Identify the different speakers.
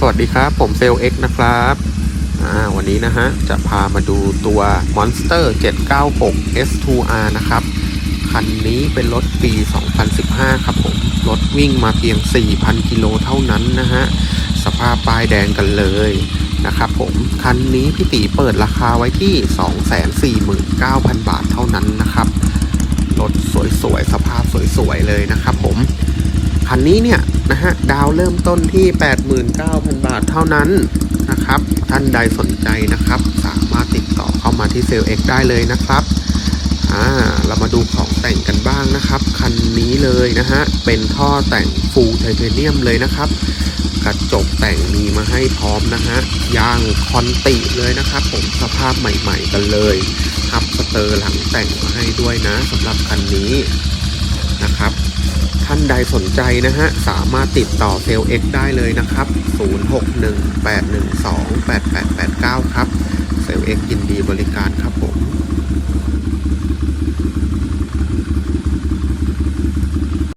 Speaker 1: สวัสดีครับผมเซลเอ็กนะครับวันนี้นะฮะ จะพามาดูตัว Monster 796 S2R นะครับ คันนี้เป็นรถปี 2015 ครับผม รถวิ่งมาเพียง 4,000 กิโลเท่านั้นนะฮะ สภาพป้ายแดงกันเลยนะครับผม คันนี้พี่ตีเปิดราคาไว้ที่ 249,000 บาทเท่านั้นนะครับ รถสวยๆ สภาพสวยๆ เลยนะครับผม คันนี้เนี่ยนะฮะดาวเริ่มต้นที่ 89,000 บาทเท่านั้นนะครับ ท่านใดสนใจนะครับ สามารถติดต่อเข้ามาที่เซลเอ็กได้เลยนะครับอ่าเรามาดูของแต่งกันบ้างนะครับ คันนี้เลยนะฮะ เป็นท่อแต่งฟูลไทเทเนียมเลยนะครับ กระจกแต่งมีมาให้พร้อมนะฮะยางคอนติเลยนะครับ ผมสภาพใหม่ ๆ กันเลยทับสเตอร์หลังแต่งมาให้ด้วยนะสำหรับคันนี้นะ ท่านใดสนใจนะฮะ สามารถติดต่อเซลเอ็กได้เลยนะครับ 0618128889 ครับ เซลเอ็กยินดีบริการครับผม